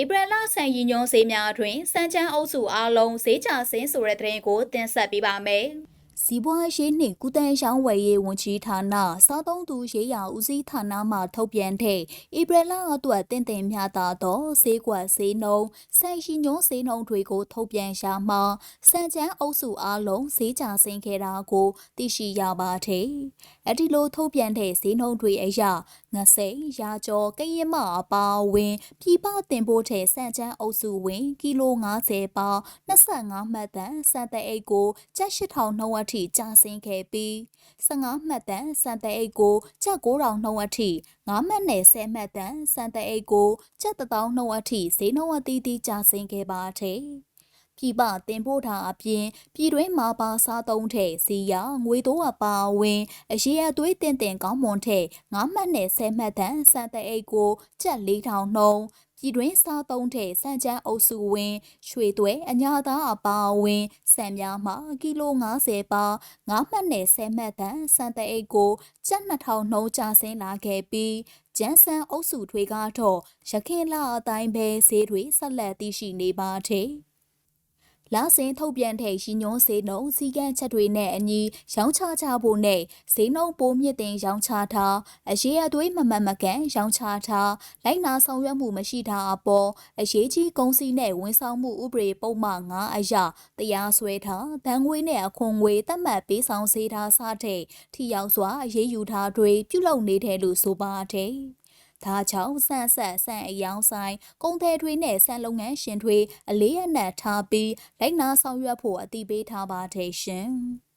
ဧပြီလဆန်ရီညွန်ဈေးများအတွင်းစံချမ်းအုပ်စုအားလုံးဈေးကျဆင်းဆိုတဲ့သတင်းကိုတင်ဆက်ပေးပါမယ်။ စီးပွားရေးနှင့်ကုသရေးရောင်းဝယ်ရေးဝန်ကြီးဌာနစားသုံးသူရေးရာဦးစီးဌာနမှထုတ်ပြန်တဲ့ဧပြီလအတွက်တင့်တယ်မြတာသောဈေးကွက်ဈေးနှုန်းဆိုင်ရှိညွန်းဈေးနှုန်းတွေကိုထုတ်ပြန်ရှာမှာစံချမ်းအုပ်စုအားလုံးဈေးကျဆင်းခဲ့တာကိုသိရှိရပါတယ်။အဒီလိုထုတ်ပြန်တဲ့ဈေးနှုန်းတွေအရငစိမ့်ရာကျော်ကရင်မအပါအဝင်ပြည်ပတင်ပို့တဲ့စံချမ်းအုပ်စုဝင်ကီလို90ပေါင်25မှတ်တန်စံတဲ့အိတ်ကိုကျပ်8000နှုန်းအထိကျဆင်းခဲ့ပြီး15မှတ်တန်စံတဲ့အိတ်ကိုကျပ်9000နှုန်းအထိ9မှတ်နဲ့10မှတ်တန်စံတဲ့အိတ်ကိုကျပ်1000နှုန်းအထိဈေးနှုန်းအသီးသီးကျဆင်းခဲ့ပါတယ်။ပြည်ပတင်ပို့တာအပြင်ပြည်တွင်းမှာပါစားသုံးတဲ့စီရငွေတိုးအပါအဝင်အရေးအသွေးတင်တင်ကောင်းမွန်တဲ့9မှတ်နဲ့10မှတ်တန်စံတဲ့အိတ်ကိုကျပ်4000နှုန်း ပြည်တွင်းစားသုံးတဲ့စံချမ်းအုပ်စုဝင်ရွှေသွဲအညာသားအပါအဝင်စံများမှာကီလို90ပါ9မှတ်နဲ့10မှတ်တန်စံတဲ့အိတ်ကိုကျပ်2000နှုန်းကျဆင်းလာခဲ့ပြီးကျန်းစံအုပ်စုတွေကတော့ရခင်လအတိုင်းပဲဈေးတွေဆက်လက်တည်ရှိနေပါတယ်။ လာစင်ထုတ်ပြန်တဲ့ရီညွန်းဈေးနှုန်းစီကန်းချက်တွေနဲ့အညီရောင်းချကြဖို့နဲ့ဈေးနှုန်းပိုမြင့်တင်ရောင်းချတာအရေးအသွေးမမှန်မကန်ရောင်းချတာလိုက်နာဆောင်ရွက်မှုမရှိတာအပေါ်အရေးကြီးကုန်စည်နဲ့ဝန်ဆောင်မှုဥပဒေပုံမှန်9အရတရားစွဲတာဗန်ငွေနဲ့အခွန်ငွေသတ်မှတ်ပေးဆောင်စေတာစတဲ့ထိရောက်စွာအရေးယူတာတွေပြုလုပ်နေတယ်လို့ဆိုပါတယ်။ ဒါကြောင့်ဆန့်ဆက်ဆန့်အယောင်ဆိုင်ကုန်သည်တွေနဲ့ဆန်လုပ်ငန်းရှင်တွေအလေးအနက်ထားပြီးလိုက်နာဆောင်ရွက်ဖို့အတိပေးထားပါတယ်ရှင်။